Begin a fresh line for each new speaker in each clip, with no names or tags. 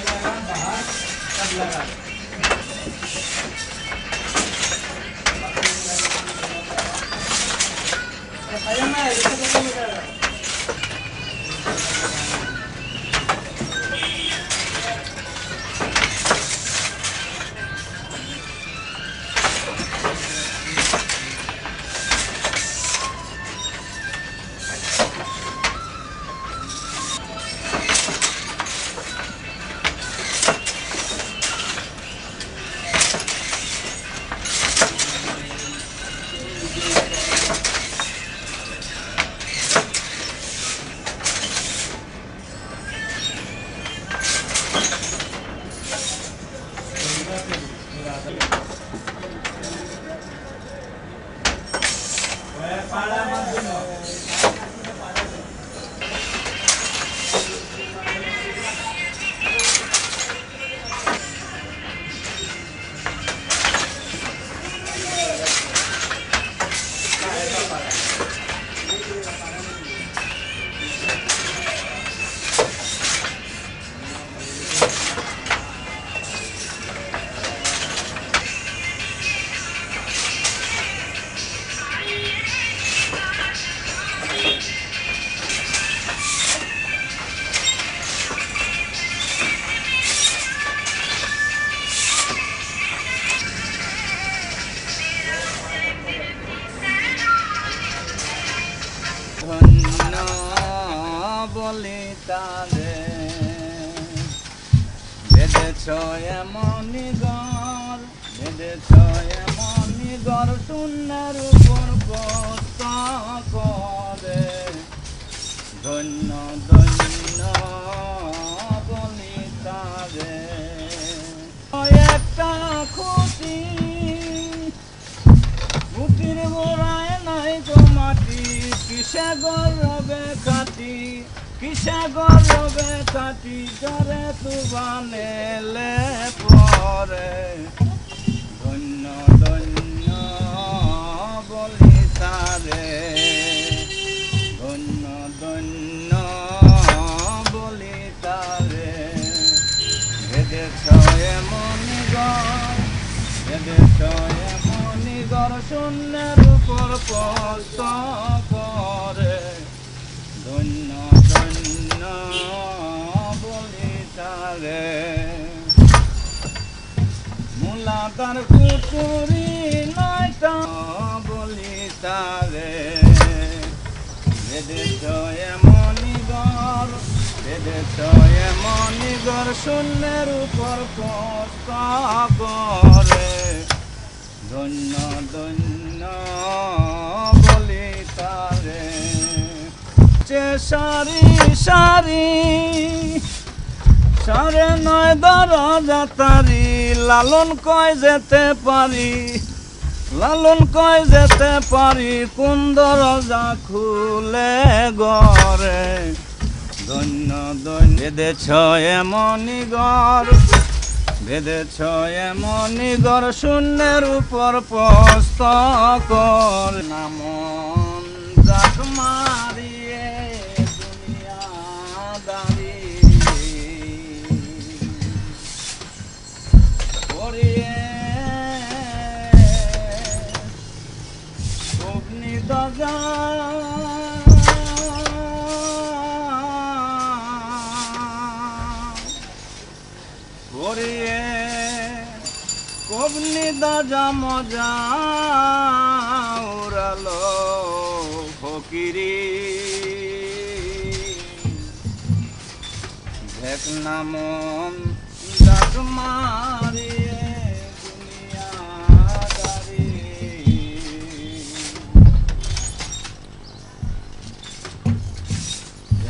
लगा बाहर सब लगा भैया मैं কিসে গরবে কাটি জরে তু বানেলে পরে ধন্য ধন্য বলি তারে। ধন্য ধন্য বলি তারে। ভেদেছ এমন গর ভেদেছ এমন গর শূন্যের উপর পস্ত কুটুরি নয়টা বলি তারে বেদেছ এমনি গর বেদেছ এমনি গর শূন্যের উপর কষ্ট করে। ধন্য ধন্য বলি তারে চে সারি সারি সারে নয় দরজা তারি, লালন কয় যেতে পারি, লালন কয় যেতে পারি, কোন দরজা খুলে গরে ধন্য ধন্য। বেঁধেছ এমনি গর বেঁধেছ এমনি গর শূন্যের উপর পস্ত কর। নাম যাক করিয়ে কবনি দাজা মজা উড়ালো ফকিরি। ভেক নামন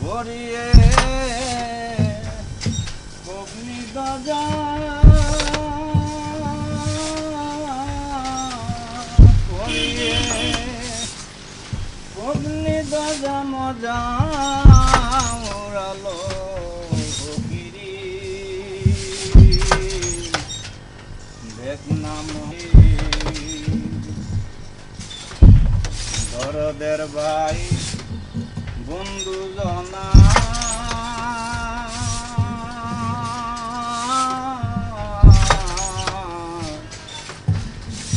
করিয়ে অগ্নি গজা। করিয়ে অগ্নি গজা মজা উড়ালো নাম দরদের ভাই বন্ধু জনা।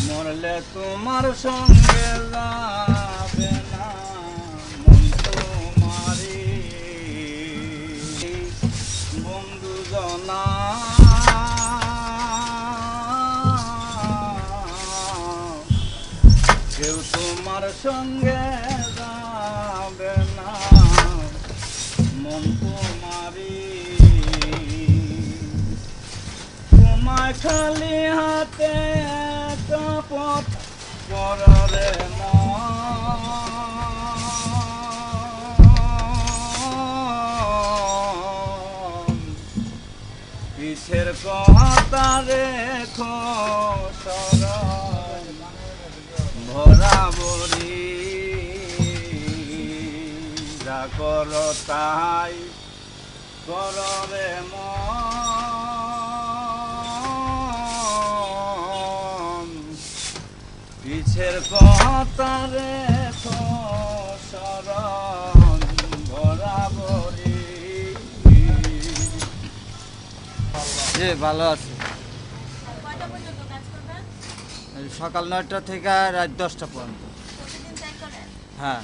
মরলে তোমার সঙ্গে যাবে কেউ তোমার সঙ্গে যাবে না। মন তোমারি খালি হাতে কাপত পরে পিছের কথা রেখো? কর তাই কর রে পিছের কথা রে শরণ বরাবরি
জি ভালো আছে। সকাল নয়টা থেকে রাত দশটা পর্যন্ত। হ্যাঁ।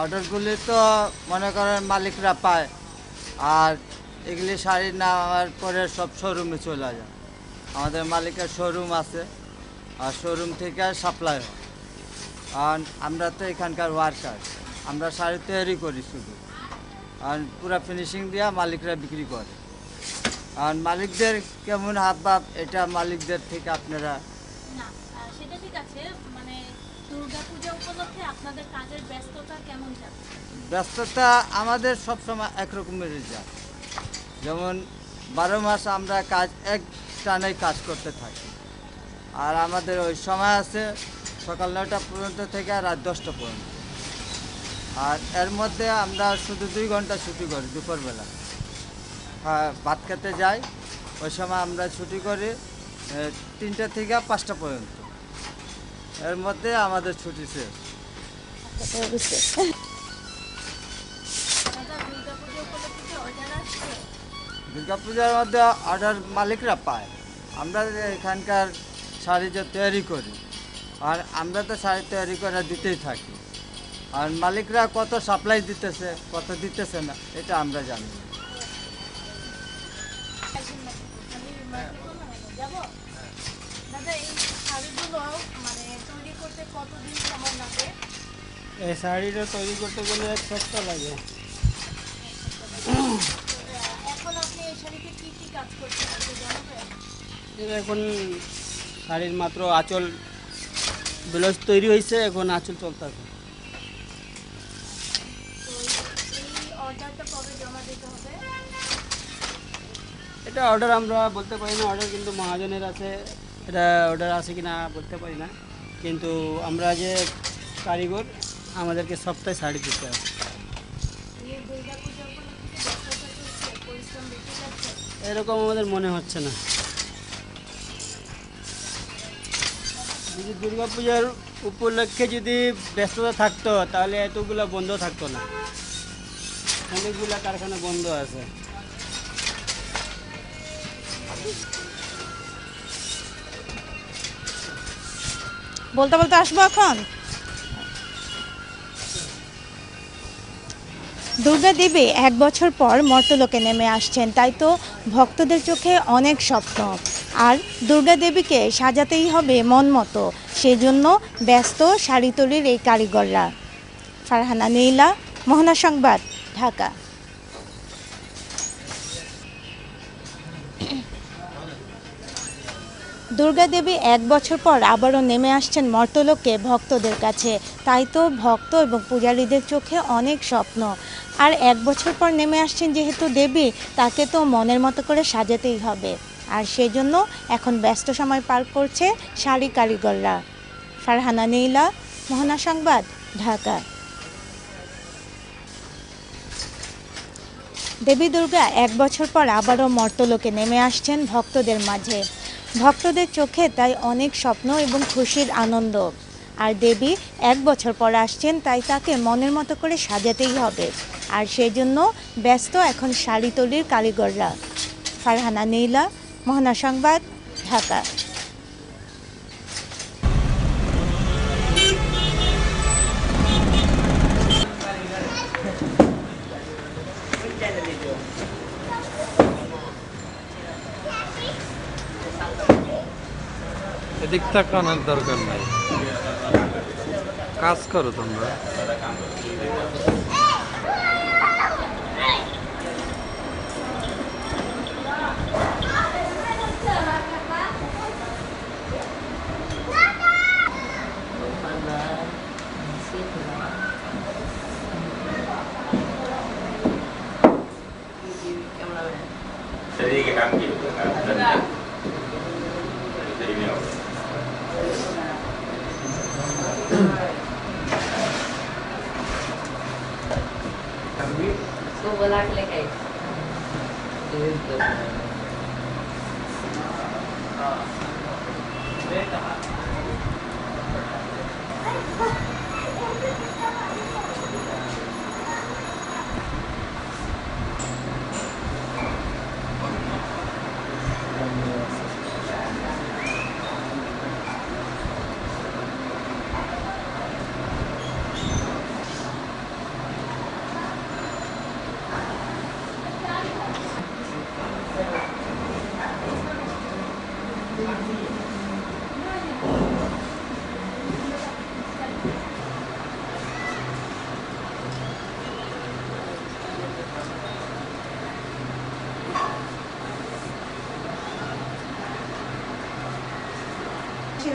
অর্ডারগুলি
তো মনে করেন মালিকরা পায়, আর এগুলি শাড়ি নেওয়ার পরে সব শোরুমে চলে যায়। আমাদের মালিকের শোরুম আছে, আর শোরুম থেকে সাপ্লাই হয়। আর আমরা তো এখানকার ওয়ার্কার আমরা শাড়ি তৈরি করি শুধু। আর পুরো ফিনিশিং দিয়া মালিকরা বিক্রি করে। আর মালিকদের কেমন হাব ভাব এটা মালিকদের থেকে আপনারা
সেটা ঠিক আছে। ব্যস্ততা
আমাদের সবসময় একরকমেরই যায় যেমন বারো মাস আমরা কাজ, এক টানে কাজ করতে থাকি। আর আমাদের ওই সময় আছে সকাল নয়টা পর্যন্ত থেকে রাত দশটা পর্যন্ত। আর এর মধ্যে আমরা শুধু দুই ঘণ্টা ছুটি করি দুপুরবেলা। হ্যাঁ ভাত খেতে যাই, ওই সময় আমরা ছুটি করি তিনটা থেকে পাঁচটা পর্যন্ত। এর মধ্যে আমাদের ছুটি শেষ। দুর্গাপূজার মধ্যে অর্ডার মালিকরা পায়। আমরা এখানকার শাড়ি যে তৈরি করি, আর আমরা তো শাড়ি তৈরি করে দিতেই থাকি। আর মালিকরা কত সাপ্লাই দিতেছে, কত দিতেছে না, এটা আমরা জানি
সময় লাগে
এই শাড়িটা তৈরি করতে গেলে এক সপ্তাহ লাগে।
এখন আপনি এই শাড়িতে কি কি কাজ করছেন একটু জানাবেন?
এটা এখন শাড়ির মাত্র আঁচল ব্লাউজ তৈরি হয়েছে এখন আঁচল চলতেছে
তো এই অর্ডারটা কবে জমা দিতে হবে?
এটা অর্ডার আমরা বলতে পারি না অর্ডার কিন্তু মহাজনের আছে। এটা অর্ডার আছে কি না বলতে পারি না। কিন্তু আমরা যে কারিগর আমাদেরকে সপ্তাহে শাড়ি দিতে হবে। এরকম আমাদের মনে হচ্ছে না। যদি দুর্গাপূজার উপলক্ষে যদি ব্যস্ততা থাকতো তাহলে এতগুলো বন্ধ থাকতো না। অনেকগুলো কারখানা বন্ধ আছে।
বলতে বলতে আসব এখন? দুর্গা দেবী, এক বছর পর মর্তলোকে নেমে আসছেন, তাই তো ভক্তদের চোখে অনেক স্বপ্ন। আর দুর্গা দেবীকে সাজাতেই হবে মন মতো, সেজন্য ব্যস্ত শাড়ি তৈরির এই কারিগররা। ফারহানা নীলা, মোহনা সংবাদ, ঢাকা। দুর্গা দেবী এক বছর পর আবারও নেমে আসছেন মর্তলোকে ভক্তদের কাছে। তাই তো ভক্ত এবং পূজারীদের চোখে অনেক স্বপ্ন। আর এক বছর পর নেমে আসছেন যেহেতু দেবী, তাকে তো মনের মতো করে সাজাতেই হবে। আর সেই জন্য এখন ব্যস্ত সময় পার করছে শাড়ি কারিগররা। ফারহানা নীলা, মোহনা সংবাদ, ঢাকা। দেবী দুর্গা এক বছর পর আবারও মর্তলোকে নেমে আসছেন ভক্তদের মাঝে। ভক্তদের চোখে তাই অনেক স্বপ্ন এবং খুশির আনন্দ। আর দেবী এক বছর পর আসছেন, তাই তাকে মনের মতো করে সাজাতেই হবে। আর সেই জন্য ব্যস্ত এখন শাড়ি তৈরির কারিগররা। ফারহানা নীলা,
মোহনা সংবাদ, ঢাকা।
তাকানোর দরকার নাই কাজ করো তোমরা
Jadi kita ambil, kita ambil. Jadi ini apa? so
we'll act like I is
the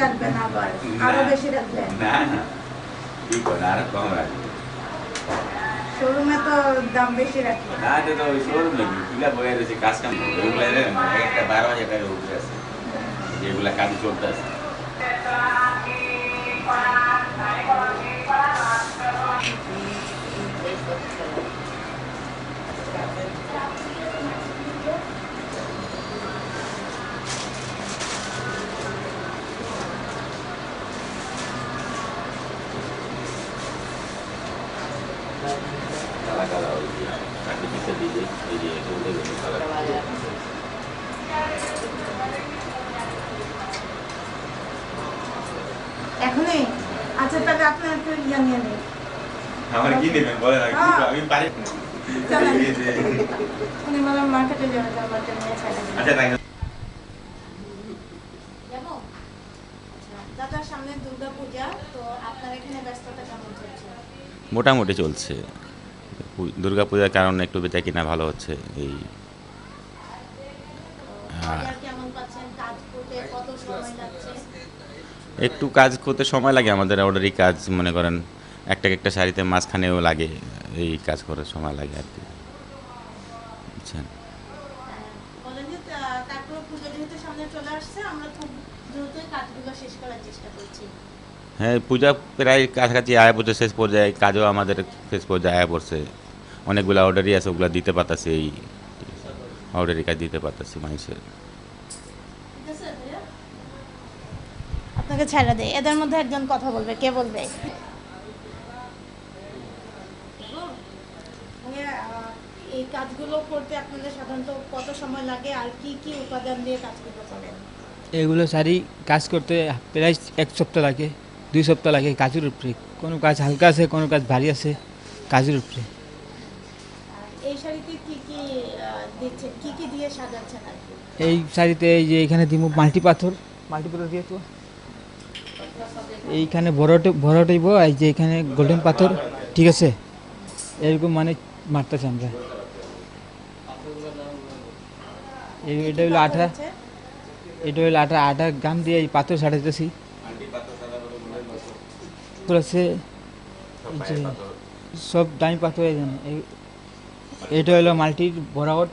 রাখবেন আবার? আরও বেশি রাখবেন?
না না। কি করে আর কম রাখবেন।
শোরুমে তো দাম বেশি রাখি।
না এটা তো ওই শোরুম নাকি কিলা বয়ে রয়েছে কাজ কাম একটা বারো হাজার টাকার উপরে আছে। যেগুলা কাজ চলতে আছে।
এখনই? আচ্ছা তাহলে আপনার একটু ইয়া নিয়ে নেই
আমার কি নেবেন? বলেন আমি পারি
চলেন।
এই যে-
উনি বলে মার্কেটে যাবে তারপর জন্য
আচ্ছা তাই
যাব সামনে দুর্গা তো আপনার এখানে ব্যস্ততা কেমন চলছে?
মোটামুটি চলছে। দুর্গাপূজার কারণে একটু বেচা কিনা ভালো হচ্ছে এই একটু কাজ করতে সময় লাগে আমাদের অর্ডারি কাজ মনে করেন একটা একটা শাড়িতে মাঝখানেও লাগে এই কাজ করার সময় লাগে আর কি। বুঝছেন? হ্যাঁ পূজা প্রায় কাছাকাছি আয়া পড়ছে শেষ পর্যায়ে কাজও আমাদের শেষ পর্যায়ে আয়া পড়ছে। অনেকগুলো অর্ডারই আছে ওগুলো দিতে পারতাছি এই অর্ডারি কাজ দিতে পারতাছি মানুষের
ঠিক আছে ভাইয়া
আপনাকে ছেড়ে দেয় এদের মধ্যে একজন কথা বলবে কে বলবে?
এই কাজগুলো করতে আপনাদের সাধারণত কত সময় লাগে? আর কি কি উপাদান দিয়ে কাজগুলো করেন
এগুলো শাড়ি কাজ করতে প্রায় এক সপ্তাহ লাগে দুই সপ্তাহ লাগে কাজের উপরে। কোনো কাজ হালকা আছে কোনো কাজ ভারী আছে কাজের উপরে।
এই শাড়িতে কি কি দিচ্ছেন? কি কি দিয়ে সাজাচ্ছেন আর
এই শাড়িতে এই যে এখানে দিব মাল্টি পাথর মাল্টি পাথর দিয়ে তো এইখানে বড়টে বড়টাইব এই যে এখানে গোল্ডেন পাথর, ঠিক আছে? এরকম মানে মারতেছে আমরা। এটা হলো আঠা এটা হলো আটা আটা গাম দিয়ে এই পাথর আছে সব দামি পাথর এটা হলো মাল্টির বরাবর